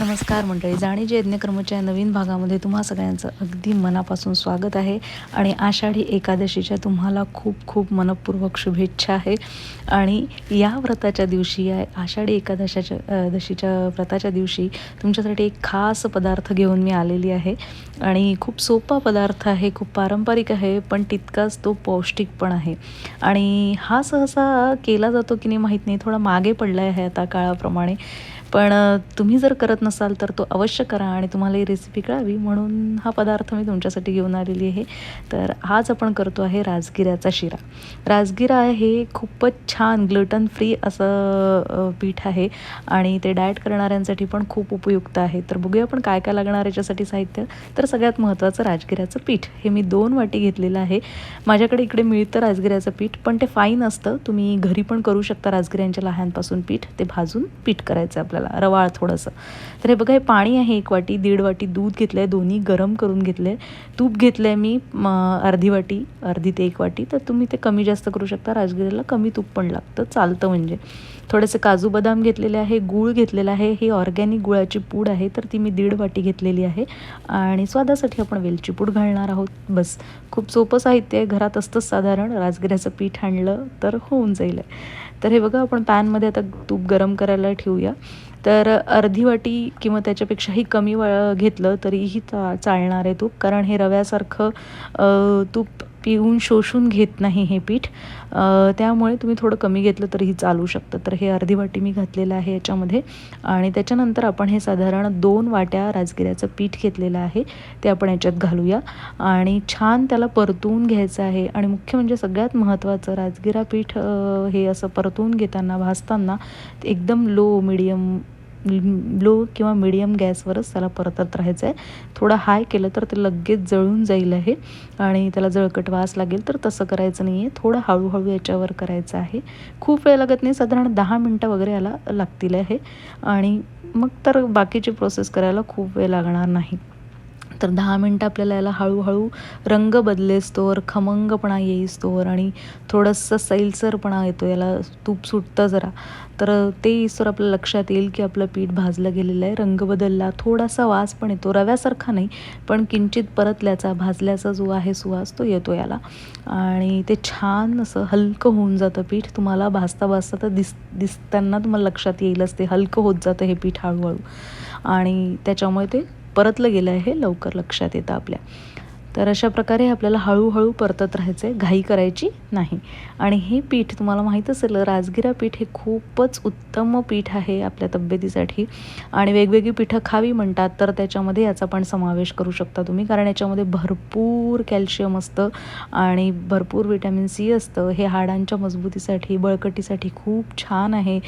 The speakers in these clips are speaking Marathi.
नमस्कार मंडळी. जाणी जे यज्ञकर्मच्या नवीन भागामध्ये तुम्हा सगळ्यांचं अगदी मनापासून स्वागत आहे. आणि आषाढी एकादशीच्या तुम्हाला खूप खूप मनपूर्वक शुभेच्छा आहे. आणि या व्रताच्या दिवशी या आषाढी एकादशाच्या दशीच्या व्रताच्या दिवशी तुमच्यासाठी एक खास पदार्थ घेऊन मी आलेली आहे. आणि खूप सोपा पदार्थ आहे खूप पारंपरिक आहे पण तितकाच तो पौष्टिक पण आहे. आणि हा सहसा केला जातो की नाही माहीत नाही थोडा मागे पडला आहे आता काळाप्रमाणे. पण तुम्ही जर करत नसाल तर तो अवश्य करा आणि तुम्हाला ही रेसिपी कळावी म्हणून हा पदार्थ मी तुमच्यासाठी घेऊन आलेली आहे. तर आज आपण करतो आहे राजगिऱ्याचा शिरा. राजगिरा हे खूपच छान ग्लुटन फ्री असं पीठ आहे आणि ते डाएट करणाऱ्यांसाठी पण खूप उपयुक्त आहे. तर बघूया आपण काय काय लागणार याच्यासाठी साहित्य. तर सगळ्यात महत्त्वाचं राजगिऱ्याचं पीठ. हे मी दोन वाटी घेतलेलं आहे. माझ्याकडे इकडे मिळतं राजगिऱ्याचं पीठ पण ते फाईन असतं. तुम्ही घरी पण करू शकता राजगिऱ्यांच्या लहानपासून पीठ. ते भाजून पीठ करायचं आपल्याला. रवाळ थोडंसं. तर हे बघा हे पाणी आहे एक वाटी दीड वाटी दूध घेतलं आहे दोन्ही गरम करून घेतलं आहे तूप घेतलं आहे मी अर्धी वाटी अर्धी ते एक वाटी. तर तुम्ही ते कमी जास्त करू शकता. राजगिरीला कमी तूप पण लागतं चालतं म्हणजे. थोडेसे काजू बदाम घेतलेले आहे गूळ घेतलेला आहे. ही ऑर्गॅनिक गुळाची पूड आहे तर ती मी दीड वाटी घेतलेली आहे. आणि स्वादासाठी आपण वेलची पूड घालणार आहोत. बस खूप सोपं साहित्य आहे. घरात असतंच साधारण. राजगिऱ्याचं पीठ आणलं तर होऊन जाईल. तर हे बघा आपण पॅनमध्ये आता तूप गरम करायला ठेवूया. तर अर्धी वाटी किंवा त्याच्यापेक्षाही कमी व घेतलं तरीही चा चालणार आहे तूप. कारण हे रव्यासारखं तूप पिऊन शोषून घेत नाही हे पीठ. त्यामुळे तुम्ही थोडं कमी घेतलं तरीही चालू शकतं. तर हे अर्धी वाटी मी घातलेलं आहे याच्यामध्ये. आणि त्याच्यानंतर आपण हे साधारण दोन वाट्या राजगिऱ्याचं पीठ घेतलेलं आहे ते आपण याच्यात घालूया. आणि छान त्याला परतवून घ्यायचं आहे. आणि मुख्य म्हणजे सगळ्यात महत्त्वाचं राजगिरा पीठ हे असं परतवून घेताना भाजताना एकदम लो मिडियम ब्लू किंवा मिडियम गॅसवरच त्याला परतत राहायचं आहे थोडं हाय केलं तर ते लगेच जळून जाईल आहे आणि त्याला जळकट वास लागेल तर तसं करायचं नाही आहे थोडं हळूहळू याच्यावर करायचं आहे. खूप वेळ लागत नाही. साधारण दहा मिनटं वगैरे याला लागतील आहे आणि मग तर बाकीची प्रोसेस करायला खूप वेळ लागणार नाही. तर दहा मिनटं आपल्याला याला हळूहळू रंग बदलेस्तोवर खमंगपणा येईस्तोवर आणि थोडंसं सैलसरपणा येतो याला तूप सुटतं जरा. तर ते इसर आपल्या लक्षात येईल की आपलं पीठ भाजलं गेलेलं आहे रंग बदलला थोडासा वास पण येतो रव्यासारखा नाही पण किंचित परतल्याचा भाजल्याचा जो आहे सुवास तो येतो याला. आणि ते छान असं हलकं होऊन जातं पीठ. तुम्हाला भाजता भाजता तर दिस दिसताना तुम्हाला लक्षात येईलच ते हलकं होत जातं हे पीठ हळूहळू. आणि त्याच्यामुळे ते परतलं गेलं आहे हे लवकर लक्षात येतं आपल्या. तर अशा प्रकारे आपल्याला हळूहळू परतत राहायचं आहे घाई करायची नाही. आणि हे पीठ तुम्हाला माहीत असेल राजगिरा पीठ हे खूपच उत्तम पीठ आहे आपल्या तब्येतीसाठी. आणि वेगवेगळी पीठं खावी म्हणतात तर त्याच्यामध्ये याचा पण समावेश करू शकता तुम्ही कारण याच्यामध्ये भरपूर कॅल्शियम असतं आणि भरपूर विटॅमिन सी असतं. हे हाडांच्या मजबूतीसाठी बळकटीसाठी खूप छान आहे.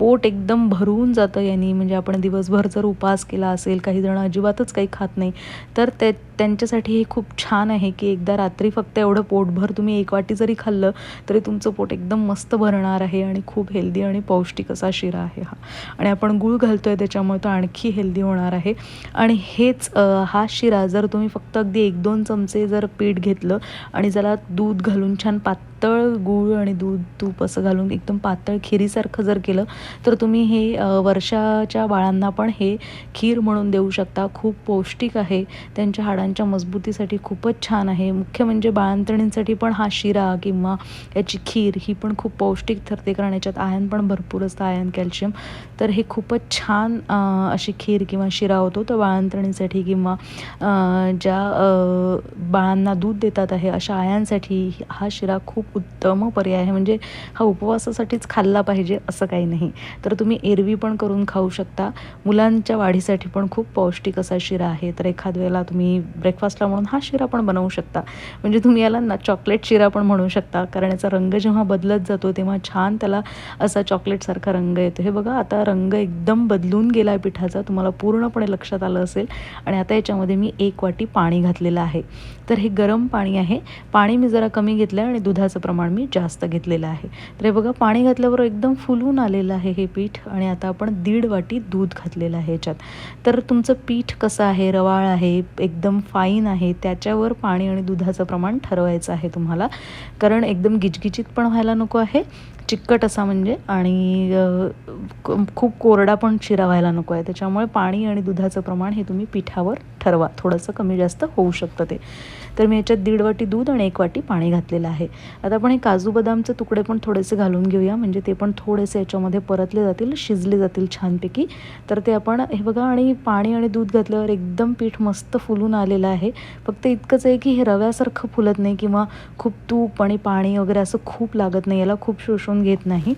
पोट एकदम भरून जातं यांनी. म्हणजे आपण दिवसभर जर उपास केला असेल काही जण अजिबातच काही खात नाही तर ते त्यांच्यासाठी हे खूप छान आहे की एकदा रात्री फक्त एवढं पोटभर तुम्ही एक वाटी जरी खाल्लं तरी तुमचं पोट एकदम मस्त भरणार आहे आणि खूप हेल्दी आणि पौष्टिक असा शिरा आहे हा. आणि आपण गूळ घालतो आहे त्याच्यामुळे तो आणखी हेल्दी होणार आहे. आणि हेच हा शिरा जर तुम्ही फक्त अगदी एक दोन चमचे जर पीठ घेतलं आणि ज्याला दूध घालून छान पातळ गूळ आणि दूध तूप असं घालून एकदम पातळ खिरीसारखं जर केलं तर तुम्ही हे वर्षाच्या बाळांना पण हे खीर म्हणून देऊ शकता. खूप पौष्टिक आहे. त्यांच्या हाडांच्या मजबूतीसाठी खूपच छान आहे. मुख्य म्हणजे बाळंतणींसाठी पण हा शिरा किंवा याची खीर ही पण खूप पौष्टिक ठरते कारण याच्यात आयन पण भरपूर असतं आयन कॅल्शियम. तर हे खूपच छान अशी खीर किंवा शिरा होतो तर बाळंतणींसाठी किंवा ज्या बाळांना दूध देतात आहे अशा आयांसाठी हा शिरा खूप उत्तम पर्याय आहे. म्हणजे हा उपवासासाठीच खाल्ला पाहिजे असं काही नाही. तर तुम्ही एरवी पण करून खाऊ शकता. मुलांच्या वाढीसाठी पण खूप पौष्टिक असा शिरा आहे. तर एखाद वेळेला तुम्ही ब्रेकफास्टला म्हणून हा शिरा पण बनवू शकता. म्हणजे तुम्ही याला ना चॉकलेट शिरा पण म्हणू शकता. कारण याचा रंग जेव्हा बदलत जातो तेव्हा छान त्याला असा चॉकलेटसारखा रंग येतो. हे बघा आता रंग एकदम बदलून गेला आहे पिठाचा. तुम्हाला पूर्णपणे लक्षात आलं असेल. आणि आता याच्यामध्ये मी एक वाटी पाणी घातलेलं आहे. तर हे गरम पाणी आहे. पाणी मी जरा कमी घेतलं आहे आणि दुधाचं प्रमाण मी जास्त घेतलेलं आहे. तर हे बघा पाणी घातल्यावर एकदम फुलून आलेलं आहे आहे हे पीठ आणि आता आपण दीड वाटी दूध घातलेलं आहे ह्याच्यात तर तुमचं पीठ कसं आहे? रवाळ आहे? एकदम फाईन आहे? त्याच्यावर पाणी आणि दुधाचं प्रमाण ठरवायचं आहे तुम्हाला. कारण एकदम गिचगिचीत पण व्हायला नको आहे. चिकट असा म्हणजे आणि खूप कोरडा पण शिरा व्हायला नको आहे. त्याच्यामुळे पाणी आणि दुधाचं प्रमाण हे तुम्ही पिठावर ठरवा. थोडंसं कमी जास्त होऊ शकतं ते. तर मी याच्यात दीड वाटी दूध आणि एक वाटी पाणी घातलेलं आहे. आता आपण हे काजू बदामचे तुकडे पण थोडेसे घालून घेऊया. म्हणजे ते पण थोडेसे याच्यामध्ये परतले जातील शिजले जातील छानपैकी. तर ते आपण हे बघा आणि पाणी आणि दूध घातल्यावर एकदम पीठ मस्त फुलून आलेलं आहे. फक्त इतकंच आहे की हे रव्यासारखं फुलत नाही किंवा खूप तूप आणि पाणी वगैरे असं खूप लागत नाही. याला खूप शोषून घेत नाही.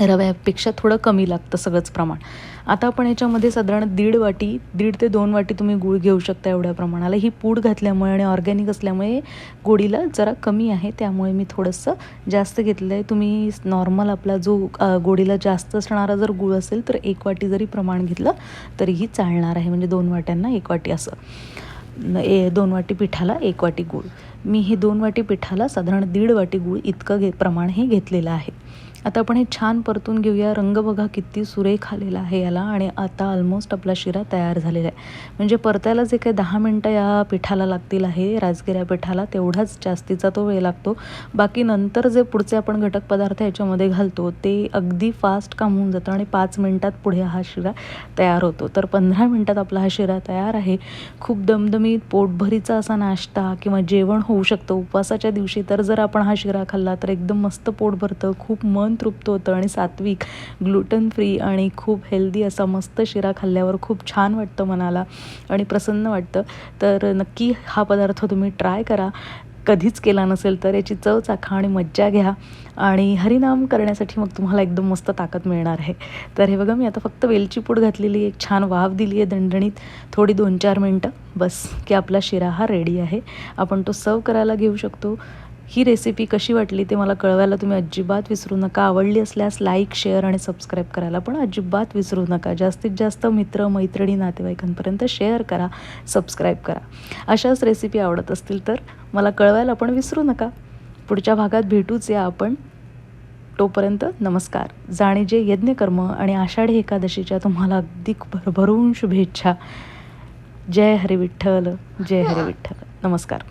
रव्यापेक्षा थोडं कमी लागतं सगळंच प्रमाण. आता आपण याच्यामध्ये साधारण दीड वाटी दीड ते दोन वाटी तुम्ही गूळ घेऊ शकता एवढ्या प्रमाणाला. ही पूड घातल्यामुळे आणि ऑर्गॅनिक असल्यामुळे गोडीला जरा कमी आहे त्यामुळे मी थोडंसं जास्त घेतलं आहे. तुम्ही नॉर्मल आपला जो गोडीला जास्त असणारा जर गूळ असेल तर एक वाटी जरी प्रमाण घेतलं तरीही चालणार आहे. म्हणजे दोन वाट्यांना एक वाटी असं. ए दोन वाटी पिठाला एक वाटी गूळ. मी हे दोन वाटी पिठाला साधारण दीड वाटी गूळ इतकं घे प्रमाण हे घेतलेलं आहे. आता आपण हे छान परतून घेऊया. रंग बघा किती सुरेख आलेला आहे याला आणि आता ऑलमोस्ट आपला शिरा तयार झालेला आहे. म्हणजे परतायला जे काही दहा मिनटं या पिठाला लागतील आहे राजगिऱ्या पिठाला तेवढाच जास्तीचा तो वेळ लागतो. बाकी नंतर जे पुढचे आपण घटक पदार्थ याच्यामध्ये घालतो ते अगदी फास्ट काम होऊन जातं आणि पाच मिनटात पुढे हा शिरा तयार होतो. तर पंधरा मिनटात आपला हा शिरा तयार आहे. खूप दमदमीत पोटभरीचा असा नाश्ता किंवा जेवण होऊ शकतं. उपवासाच्या दिवशी तर जर आपण हा शिरा खाल्ला तर एकदम मस्त पोट भरतं खूप मन तृप्त होतं आणि सात्विक ग्लुटन फ्री आणि खूप हेल्दी असा मस्त शिरा खाल्ल्यावर खूप छान वाटतं मनाला आणि प्रसन्न वाटतं. तर नक्की हा पदार्थ तुम्ही ट्राय करा. कधीच केला नसेल तर याची चव चाखा आणि मज्जा घ्या. आणि हरिनाम करण्यासाठी मग तुम्हाला एकदम मस्त ताकद मिळणार आहे. तर हे बघा मी आता फक्त वेलची पूड घातलेली एक छान वाफ दिली आहे दणदणीत. थोडी दोन चार मिनटं बस की आपला शिरा हा रेडी आहे. आपण तो सर्व करायला घेऊ शकतो. ही रेसिपी कशी वाटली ते मला कळवायला तुम्ही अजिबात विसरू नका. आवडली असल्यास लाईक शेअर आणि सबस्क्राईब करायला पण अजिबात विसरू नका. जास्तीत जास्त मित्र मैत्रिणी नातेवाईकांपर्यंत शेअर करा सबस्क्राईब करा. अशाच रेसिपी आवडत असतील तर मला कळवायला पण विसरू नका. पुढच्या भागात भेटूच या आपण. तोपर्यंत नमस्कार. जाणीजे यज्ञकर्म आणि आषाढी एकादशीच्या तुम्हाला अगदी भरभरून शुभेच्छा. जय हरी विठ्ठल जय हरी विठ्ठल नमस्कार.